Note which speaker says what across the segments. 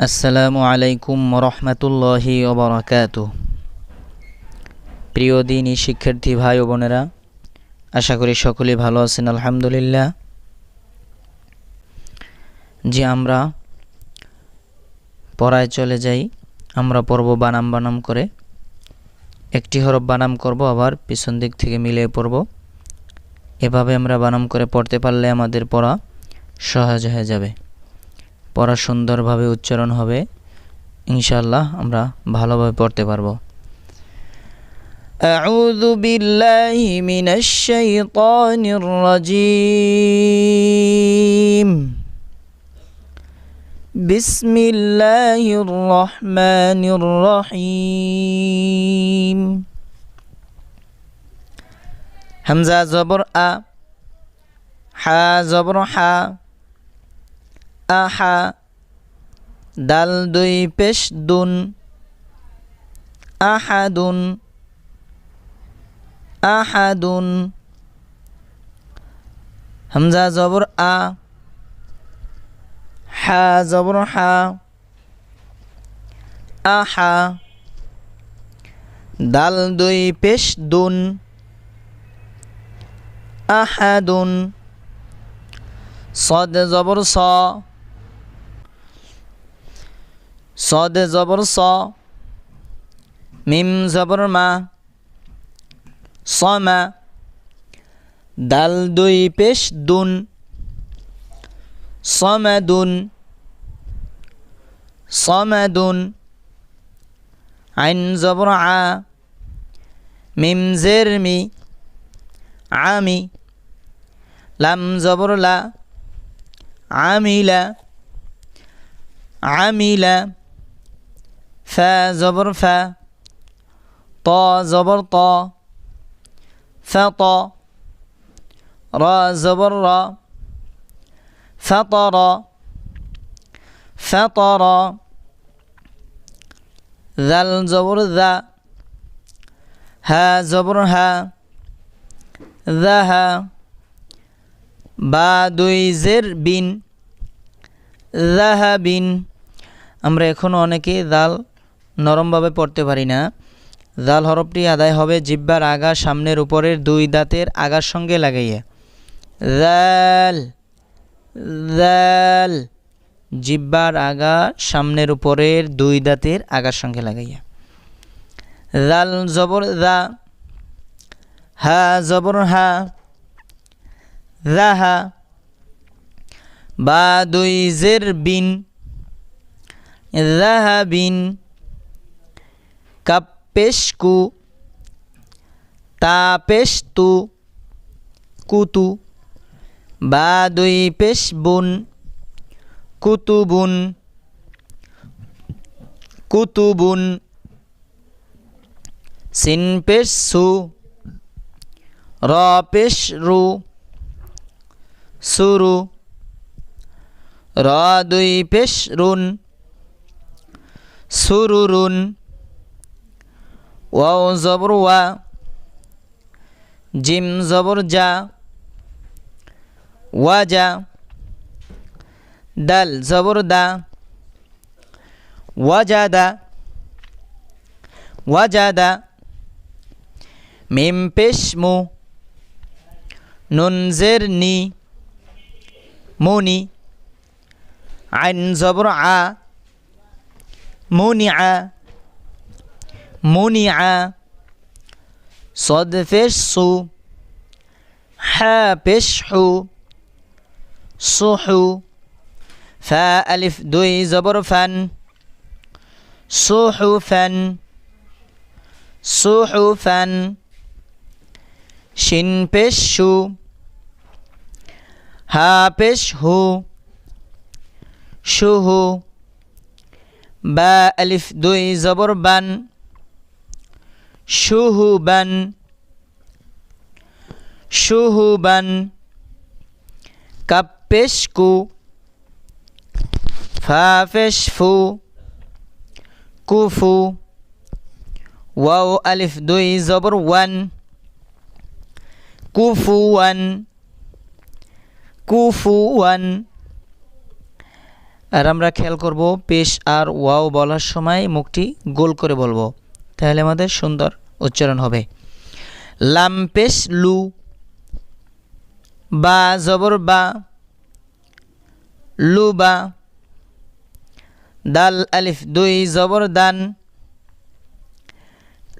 Speaker 1: আসসালামু আলাইকুম রহমতুল্লাহি ওবরাকাত প্রিয় দিনই শিক্ষার্থী ভাই ও বোনেরা, আশা করি সকলেই ভালো আছেন, আলহামদুলিল্লাহ। যে আমরা পড়ায় চলে যাই। আমরা পড়ব বানাম বানাম করে। একটি হরফ বানাম করব, আবার পিছন দিক থেকে মিলে পড়ব। এভাবে আমরা বানাম করে পড়তে পারলে আমাদের পড়া সহজ হয়ে যাবে। পড়া সুন্দরভাবে উচ্চারণ হবে ইনশাল্লাহ আমরা ভালোভাবে পড়তে পারবো أعوذ بالله من الشيطان الرجيم بسم الله الرحمن الرحيم همزة زبر أ حا زبر حا আহা দাল দুই পেশ দুন আহাদুন আহাদুন হামজা জবর আ হা জবর হা আহা দাল দুই পেশ দুন আহাদুন صاد زبر صا সদ জবর স, মিম জবর মা সমা দাল দুই পেশ দুন সমাদুন সমাদুন আইন জবর আ, মিম জের মি আমি লাম জবরলা আমিলা আমিলা ফা জবর ফা ত জবর ত فط را زبر را فطر فطر ذا زبر ذا ها زبر ها ذها বা দুই জের বিন জাহাবিন আমরা এখনও অনেকে দাল নরমভাবে পড়তে পারি না। জাল হরফটি আদায় হবে জিব্বার আগা সামনের উপরের দুই দাঁতের আগার সঙ্গে লাগাইয়া। জাল জাল, জিব্বার আগা সামনের উপরের দুই দাঁতের আগার সঙ্গে লাগাইয়া। জাল জবর দা হা জবর হা রাহা বা দুই জের বিন রাহাবিন কাপেশকু তাপেশতু কুতু, বা দুই পেশ বুন কুতুবুন কুতুবুন, সিন পেশ র পেশ রু সুরু, র দুই পেশ রুন সুরুরুন ওয়াও জবর ওয়া, জিম জবর যা ওয়াজা দাল জবর দা ওয়াজাদা ওয়াজাদা মিম পেশ মু, নুন জের নি মুনি আইন জবর আ মুনিআ মুনিআ صد পেশ সু হা পেশ হু সুহু ফা আলিফ দুই জবর ফান সুহুফান সুহুফান শিন পেশ শু হা পেশ হু শুহু বা আলিফ দুই জবর বান শুহুবান শুহুবান কাপেশ কু ফাফেশ ফু কুফু, ওয়াও আলিফ দুই জবর ওয়ান কুফুয়ান কুফুয়ান আর আমরা খেয়াল করব পেশ আর ওয়াও বলার সময় মুখটি গোল করে বলব। তাহলে আমাদের সুন্দর উচ্চারণ হবে। লাম পেশ লু, বা জবর বা, লু বা, দাল আলিফ দুই জবর দান,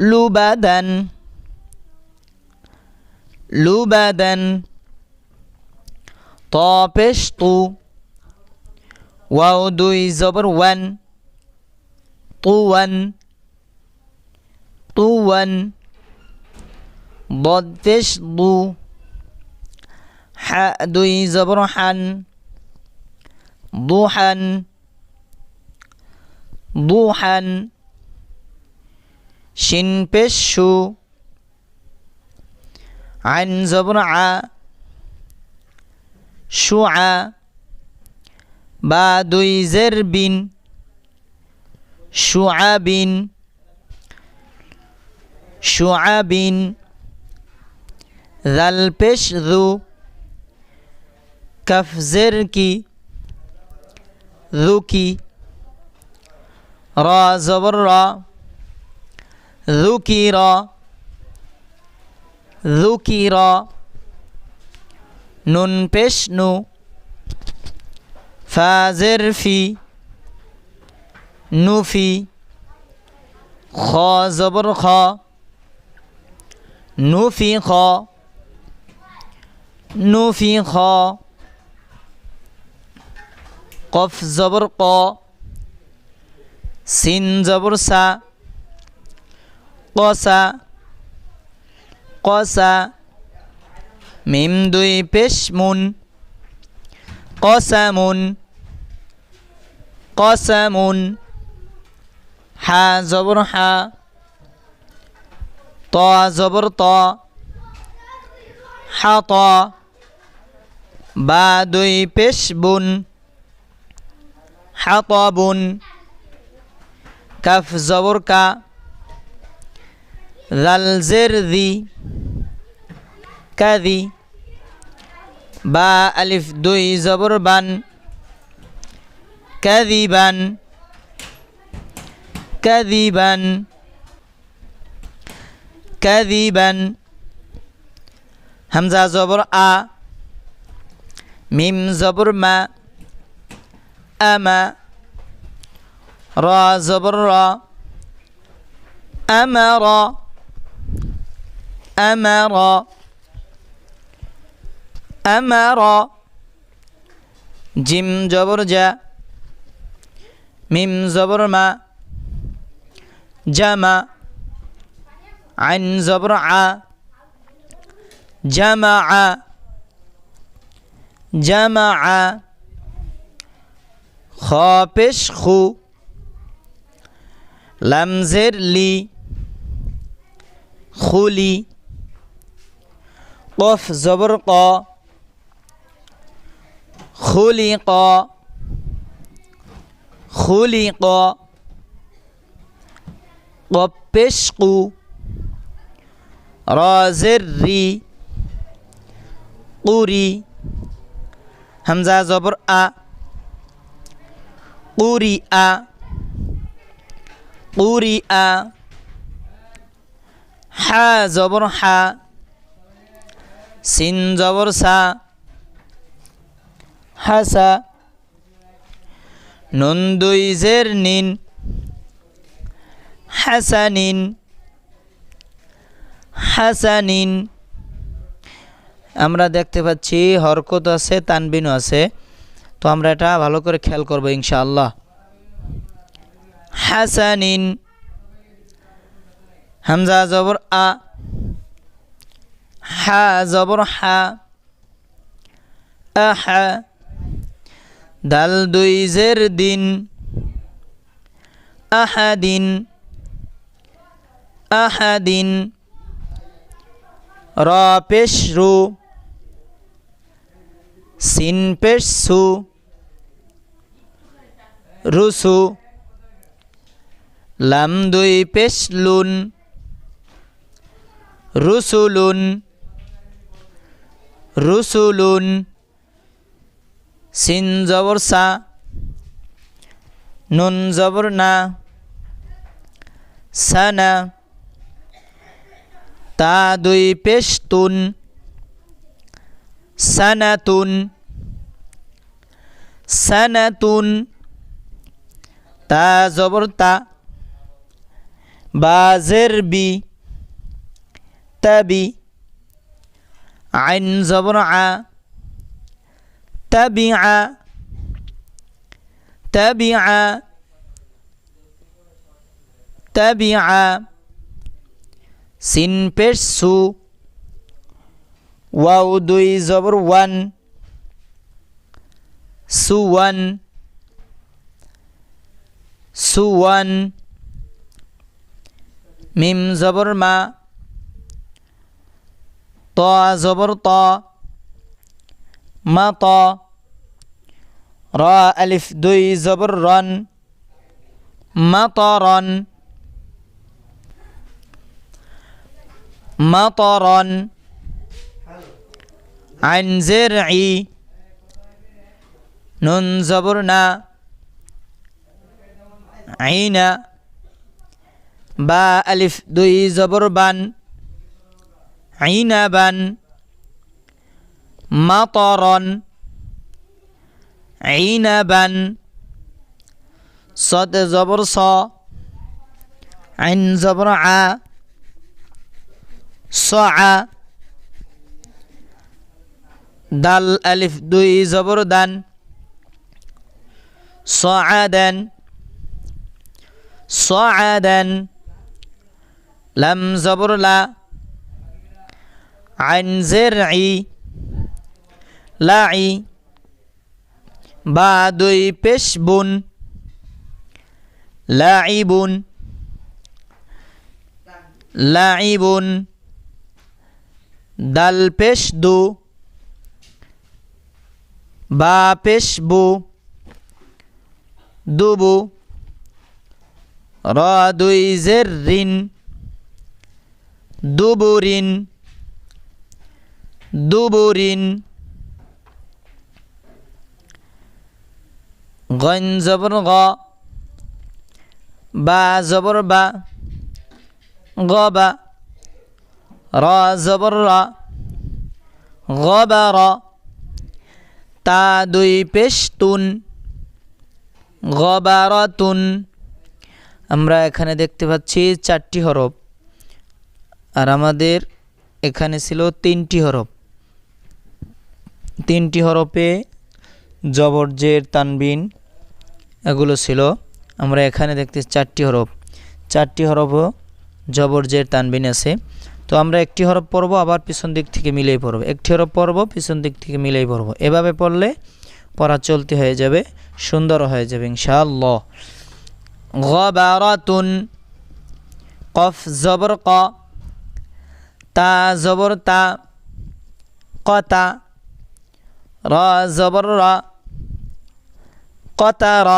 Speaker 1: লু বা দান, লু বা দান, ত পেশ তু, ওয়াও দুই জবর ওয়ান, তু ওয়ান ওয়ান ضد পেশ দু হা দুই জবর হান দুহান দুহান শিন পেশ শু আইন জবর আ শুয়াবিন জালপেশু কফজেরকি, রুকি র জবর র রুকি র রুকি র নুন পেশ নু ফাজের ফি নুফি খ জবর খ নুফি খ নুফি খ কফ জবর ক সিন জবর সা কসা কসা মিম দুই পেশ মুন কসামুন কসামুন হা জবর হা ত, জবর ত, হা, ত, বা, দুই, পেশ, বুন হাতাবুন কাফ, জবর, কা, জাল, জের দি কাদি বা, আলিফ, দুই, জবর, বান কাদিবান কাদিবান كذبا. همزة زبر آ ميم زبر ما أما را زبر را أمر أمر أمر جيم زبر جا ميم زبر ما جمع আইন জবর আ জামা আ জামা আ খ পেশ খু লামজের লি খুলি কফ জবর رازري قوري همزه زبر آ قوري آ قوري آ حا زبر حا سين زبر سا حسا نندوي زرنين حسنين হাসানিন। আমরা দেখতে পাচ্ছি হরকত আছে, তানবিনও আছে। তো আমরা এটা ভালো করে খেয়াল করব ইনশাআল্লাহ। হাসানিন। হামজা জবর আ। হা জবর হা। আহা দাল দুই জের দিন। আহাদিন আহাদিন র পেশ রু সিন পেশ সু রুসু লাম দুই পেশ লুন রুসুলুন রুসুলুন সিন জবর সা নুন জবর না সানা তা দুই পেশ তুন সানাতুন সানাতুন তা জবর তা বাজের বি তাবি আইন জবর আ তাবিআ তাবিআ তাবিআ। সিন পেশ সু। ওয়াও দুই জবর ওয়ান। সুওয়ান সুওয়ান মিম জবর মা। ত জবর ত। মা ত। র আলিফ দুই জবর রন। মাতরন মাতরন عن زرعي نون زبرنا عينا با ألف دوي زبربان عنبا مطرا عنبا صد زبر صا عن زبر ع সআ। দাল, আলিফ, দুই জবরদান সআদান সআদান লাম জবরলা আইন জেরই লাই বা, দুই পেশবুন লাইবুন লাইবুন দাল পেশ দু, বা পেশ বু, দুবু, র দুই জের রিন দুবুরিন দুবুরিন গন জবর গ, বা জবর বা, গ বা র জবর র গ বা তা দুই পেশ তুন গবারতুন আমরা এখানে দেখতে পাচ্ছি চারটি হরফ। আর আমাদের এখানে ছিল তিনটি হরফ। তিনটি হরফে জবরজের তানবিন এগুলো ছিল। আমরা এখানে দেখতে চারটি হরফ। চারটি হরফও জবরজের তানবিন আছে। তো আমরা একটি হরফ পড়ব, আবার পিছন দিক থেকে মিলেই পড়ব। একটি হরফ পড়ব, পিছন দিক থেকে মিলেই পড়ব। এভাবে পড়লে পড়া চলতে হয়ে যাবে সুন্দর হয়ে যাবে, ইনশাআল্লাহ। গবারাতুন, কফ জবর ক, তা জবর তা কতা র জবর র কতা র,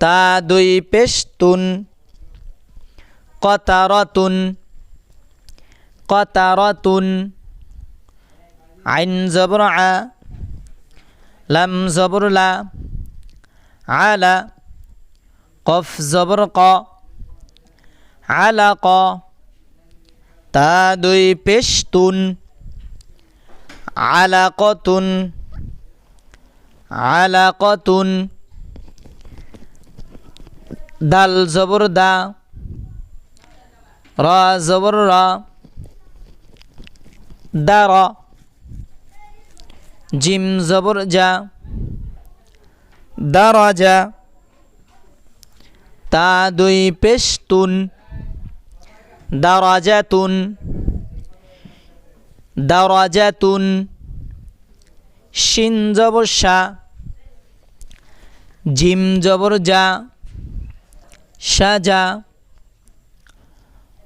Speaker 1: তা দুই পেশ তুন কতারতুন কতারতুন আইন জবর আ লাম জবর লা আলা কফ জবর ক আলা ক তা দুই পেশ তুন আলাকতুন আলাকতুন দাল জবর দা র, জবর র দার জিম, জবর যা দারাজা তা, দুই পেশ তুন। দারাজাতুন দারাজাতুন শিন, জবর, শা। জিম, জবর যা সাজা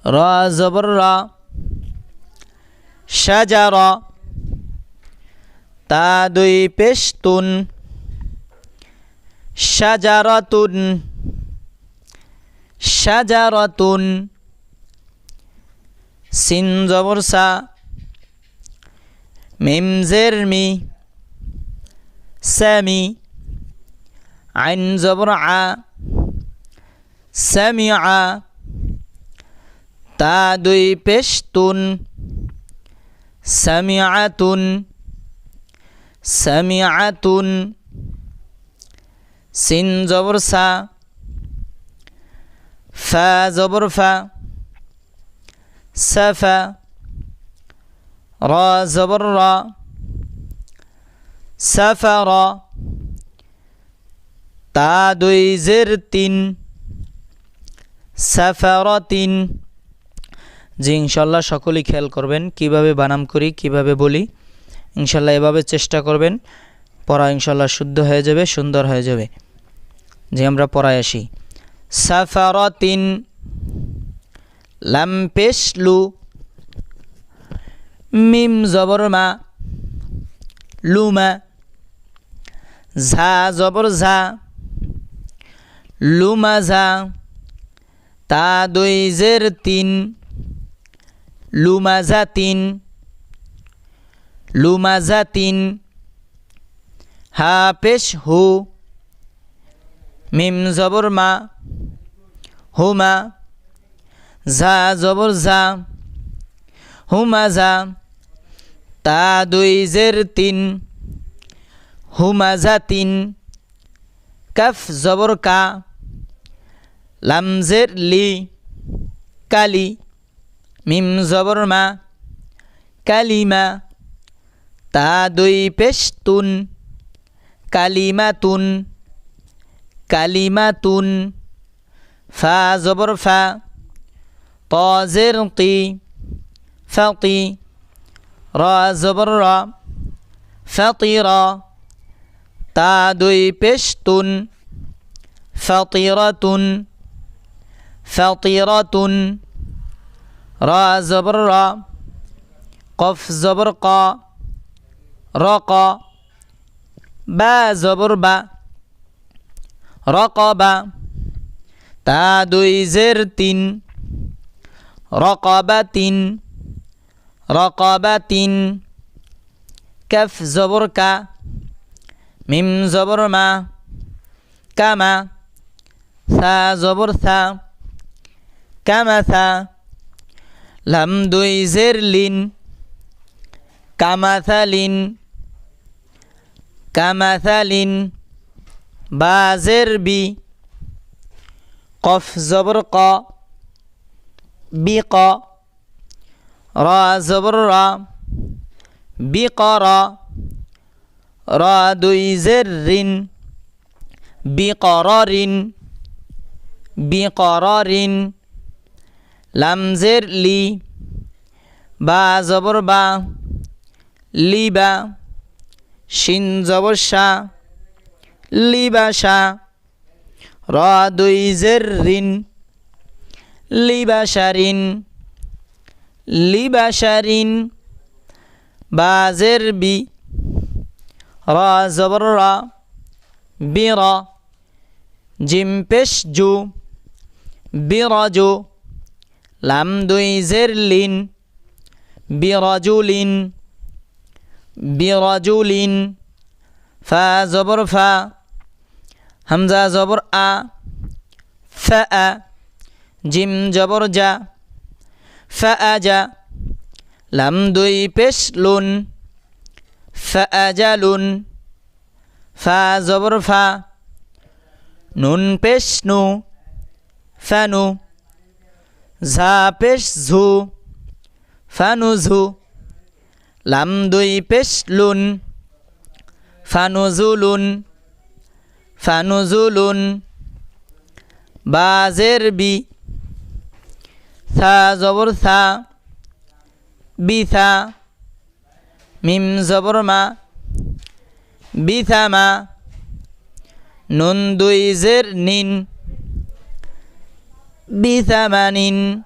Speaker 1: র সাজার তা দুই পেশতুন সাজারতুন সাজারতুন সিন জবর মিম জের মি সামি আইন জবর আ সামিআ তা দুই পেশ তুন সামিআতুন সামিআতুন সিন জবর সা ফা জবর ফা সাফা রা জবর রা সাফারা তা দুই জের তিন সাফারতিন জি ইনশাল্লাহ সকলেই খেয়াল করবেন, কীভাবে বানাম করি, কীভাবে বলি ইনশাল্লাহ এভাবে চেষ্টা করবেন, পড়া ইনশাল্লাহ শুদ্ধ হয়ে যাবে, সুন্দর হয়ে যাবে। যে আমরা পড়ায় আসি। সাফারতিন লাম্পেশলু মিম জবর মা লুমা ঝা জবর ঝা লুমা ঝা তা দুই জের তিন লুমাজা তিন লুমাজা তিন হা পেশ হু মিম জবর মা হুমা ঝা জবর ঝা হুমা ঝা তা দুই জের তিন হুমাজা তিন কফ জবর কা লামজের লি কালি মিম জবর মা, কালিমা, তা দুই পেশ তুন কালিমা তুন কালিমা তুন ফা জবর ফা তজের তি ফাতি রা জবর রা ফাতিরা তা দুই পেশ তুন ফাতিরাতুন ফাতিরাতুন রা জবর রা কফ জবর ক রক বা জবর বা রকবা তা দুই জের তিন রকবা তিন রকবা তিন কফ জবর কা মিম জবর মা কামা সা জবর সা কামাথা লাম লিন কামাথালিন কামাথালিন বাজের বি কফ জবর ক, বি ক, রা জবর রা, বি ক রা রা দুই রিন বি করিন বি করিন লামজের লি, বা জবর বা লিবা শিন জবর শা লিবাসা র দুই জের রিন লিবাসারিন লিবাসারিন বাজের বি র জবর রা বির জিম পেশ জু বিরজু লাম দুই জের লিন বিরজুলিন বিরজুলিন, ফা জবর ফা, হামজা জবর আ, ফা আ, জিম জবর যা ফা আ যা লাম দুই পেশ লুন, ফা আ যা লুন, ফা জবর ফা, নুন পেশ নু ফানু ঝা পেশ ঝু ফানু ঝু লাম দুই পেশ লুন ফানুজুলুন ফানুজুলুন বাজের বি থা জবর থা বিথা মিম জবর মা বিথামা নুন দুই জের নিন بثمن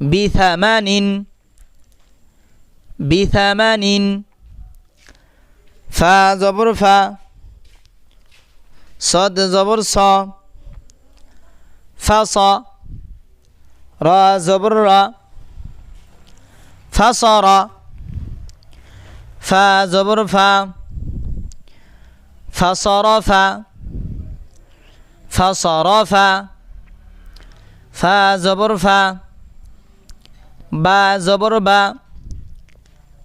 Speaker 1: بثمن بثمن. فا زبر فا صد زبر صا فصا را زبر را فصر فا زبر فا فصرف فصرف, فصرف فا زبر فا با زبر با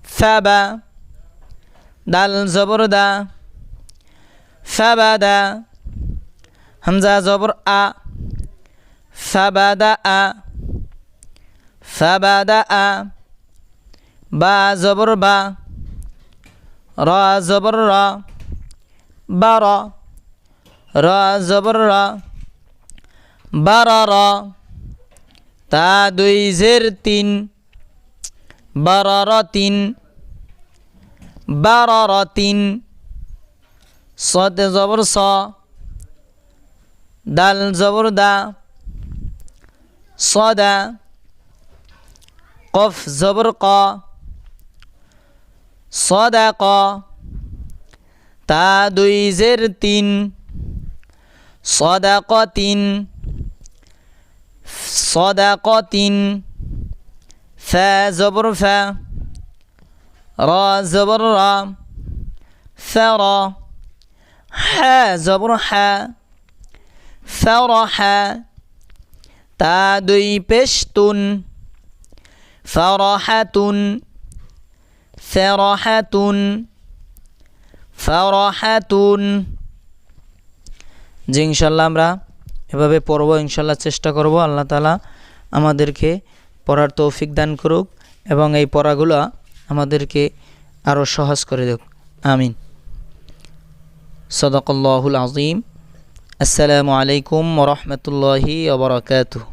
Speaker 1: فا با دل زبر دا فا با دا همزا زبر ا فا با دا ا فا با دا ا با زبر با را زبر را برا را زبر را برا را, را তা দুই জের তিন বার তিন বাররাতিন সদ জবর স, দাল জবর দা, সদা, কফ জবর ক, সদা ক তা দুই জের তিন, সদা ক তিন সদাকতিন ফ্যা জবর ফ্যা র জবর র ফ্যার হ্যা জবর হ্যা ফ্যার হ্যা তা দুই পেশতুন ফরহাতুন ফেরহাতুন ফরহাতুন যে ইনশাল্লাহ আমরা এভাবে পড়ব, ইনশাল্লাহ চেষ্টা করব। আল্লাহ তালা আমাদেরকে পড়ার তৌফিক দান করুক এবং এই পড়াগুলো আমাদেরকে আরও সহজ করে দেব আমিন। সদকল্লাহুল আজিম আসসালামু আলাইকুম রহমতুল্লাহি ওবরাকাতুহ